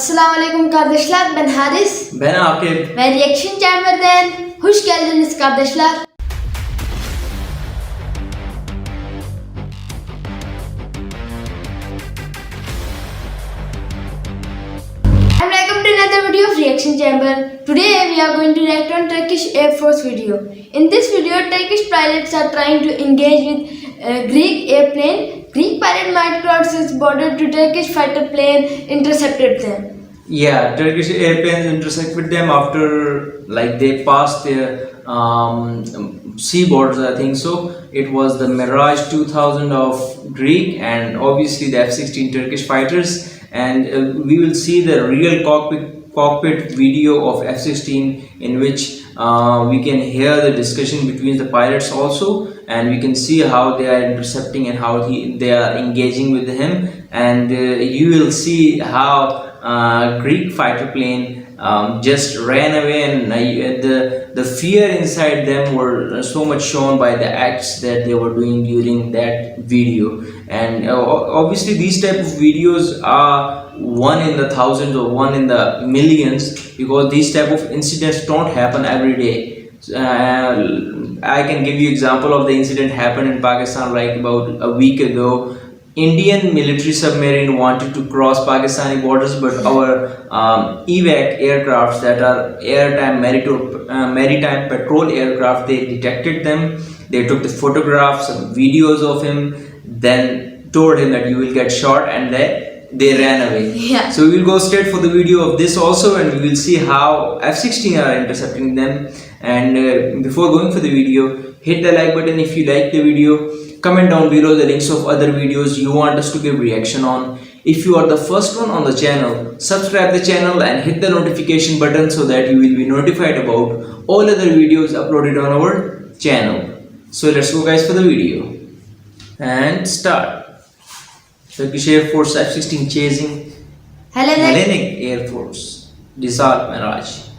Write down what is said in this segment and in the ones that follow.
Assalamualaikum kardeşler ben Haris Ben Akif. ve Reaction Chamber'den hoş geldiniz kardeşler. And welcome to another video of Reaction Chamber. Today we are going to react on Turkish Air Force video. In this video, Turkish pilots are trying to engage with uh, Greek airplane. Greek pirate might cross its border to Turkish fighter plane intercepted them. Yeah, Turkish airplanes intersect with them after like they passed their um, sea borders. I think so. It was the Mirage 2000 of Greek and obviously the F-16 Turkish fighters. And uh, we will see the real cockpit cockpit video of F-16 in which uh, we can hear the discussion between the pilots also and we can see how they are intercepting and how he, they are engaging with him. And uh, you will see how uh, Greek fighter plane um, just ran away and uh, the the fear inside them were so much shown by the acts that they were doing during that video. And uh, obviously these type of videos are one in the thousands or one in the millions because these type of incidents don't happen every day uh, I can give you example of the incident happened in Pakistan like about a week ago Indian military submarine wanted to cross Pakistani borders, but our um, evac aircrafts that are airtime marito- uh, maritime patrol aircraft, they detected them. They took the photographs, some videos of him, then told him that you will get shot, and they they ran away. Yeah. So we will go straight for the video of this also, and we will see how F-16 are intercepting them. And uh, before going for the video, hit the like button if you like the video. Comment down below the links of other videos you want us to give reaction on. If you are the first one on the channel, subscribe the channel and hit the notification button so that you will be notified about all other videos uploaded on our channel. So let's go guys for the video. And start. Turkish Air Force F-16 chasing Hellenic Hellenic Air Force Disal Mirage.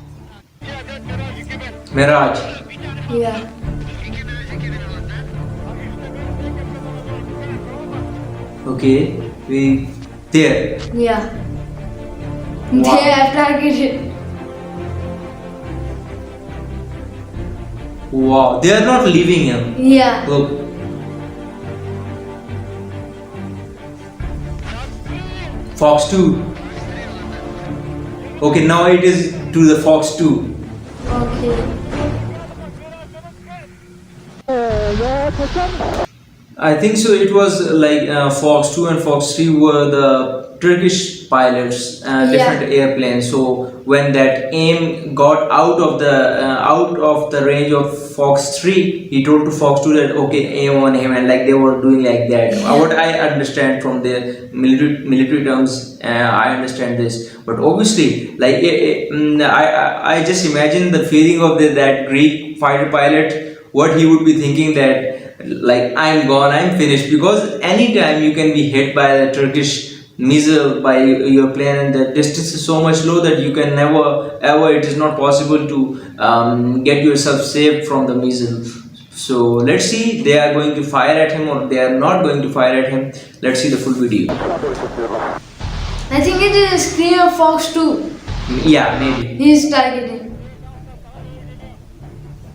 Mirage. yeah. Okay, we there. Yeah. Wow. They have targeted. Wow, they are not leaving him. Yeah. Fox 2. Okay, now it is to the Fox 2. I think so. It was like uh, Fox 2 and Fox 3 were the Turkish pilots, uh, different airplanes. So when that aim got out of the uh, out of the range of Fox 3, he told to Fox 2 that okay, aim on him, and like they were doing like that. Uh, What I understand from the military military terms, uh, I understand this. But obviously, like eh, eh, mm, I, I I just imagine the feeling of the, that Greek fighter pilot. What he would be thinking that like I'm gone, I'm finished because anytime you can be hit by a Turkish missile by your plane and the distance is so much low that you can never ever it is not possible to um, get yourself saved from the missile. So let's see they are going to fire at him or they are not going to fire at him. Let's see the full video. I think it is of Fox 2. Yeah, maybe. He is targeting.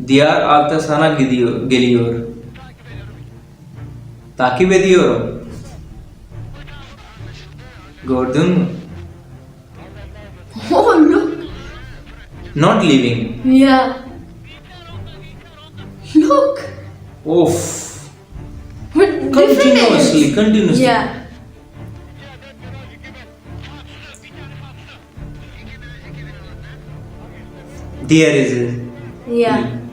Diyar alta sana gidiyor, geliyor. Takip ediyorum. Gördün mü? Oh, look. Not leaving. Yeah. Look. Off. With Continuously, continuously. Yeah. There is it. Yeah.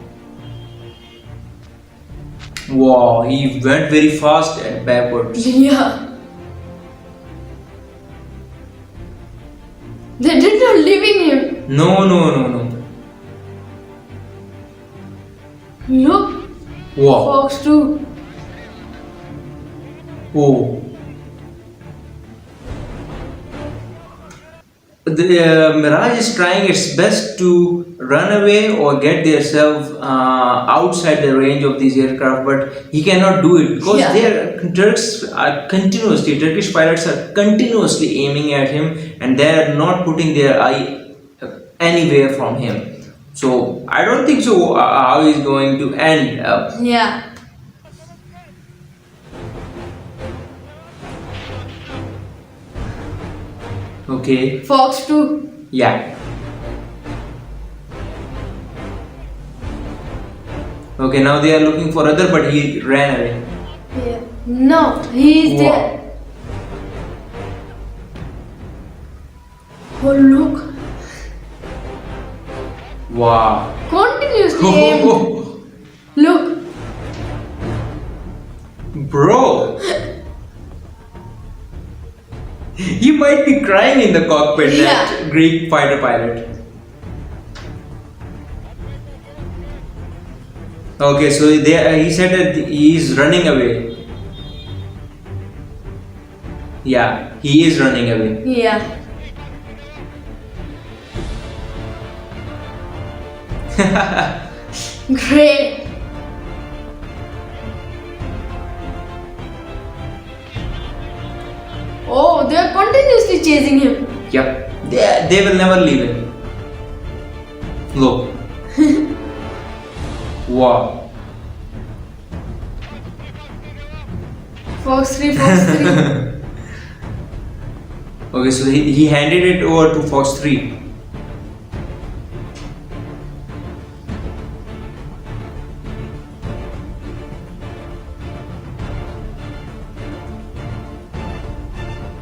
Wow, he went very fast and backwards. Yeah. They did not leaving him. No, no, no, no. Look. Wow. Fox 2. Oh. The uh, Mirage is trying its best to run away or get themselves uh, outside the range of these aircraft, but he cannot do it because Yeah. their Turks are continuously Turkish pilots are continuously aiming at him, and they are not putting their eye uh, anywhere from him. So I don't think so. Uh, how he's going to end up. Yeah. Okay. Fox 2. Yeah. Okay, now they are looking for other, but he ran away. Yeah. No, he is Wow. there. Oh, look. Wow. Continuously. Look. Bro. He might be crying in the cockpit, that Greek fighter pilot. Okay, so they, uh, he said that he is running away. Yeah, he is running away. Yeah. Great. Continuously chasing him. Yep, they, they will never leave him. Look. wow. Fox 3, Fox 3. Okay, so he, he handed it over to Fox 3.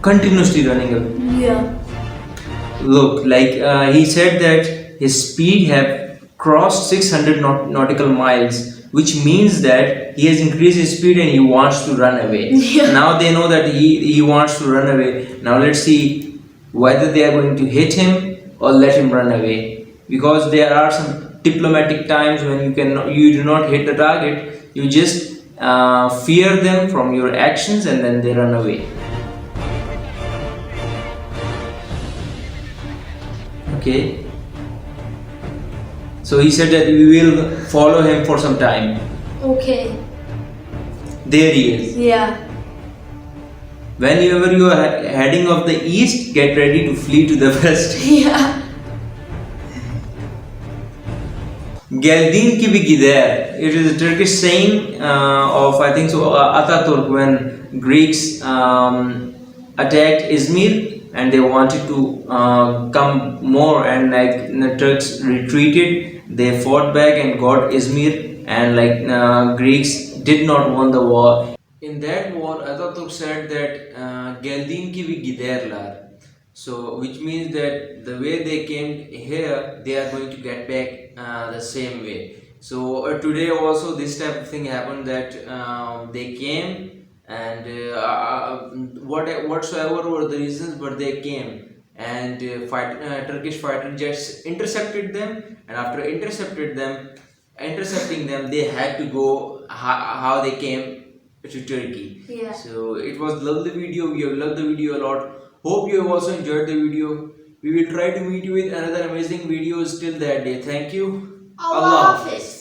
Continuously running away. yeah. Look, like uh, he said that his speed have crossed 600 naut- nautical miles, which means that he has increased his speed and he wants to run away. Yeah. Now they know that he, he wants to run away. Now let's see whether they are going to hit him or let him run away. Because there are some diplomatic times when you can you do not hit the target, you just uh, fear them from your actions and then they run away. Okay. So he said that we will follow him for some time. Okay. There he is. Yeah. Whenever you are heading of the east, get ready to flee to the west. Yeah. Geldin ki bir gider. It is a Turkish saying uh, of I think so uh, Ataturk when Greeks um, attacked Izmir and they wanted to uh, come more and like the Turks retreated. They fought back and got Izmir and like uh, Greeks did not won the war. In that war, Ataturk said that uh, Geldin ki giderler. So, which means that the way they came here, they are going to get back uh, the same way. So uh, today also this type of thing happened that um, they came and uh, uh, what whatsoever were the reasons, but they came and uh, fight, uh, Turkish fighter jets intercepted them, and after intercepted them, intercepting them, they had to go how, how they came to Turkey. Yeah. So it was lovely video. We have loved the video a lot. Hope you have also enjoyed the video. We will try to meet you with another amazing videos till that day. Thank you. Allah Hafiz.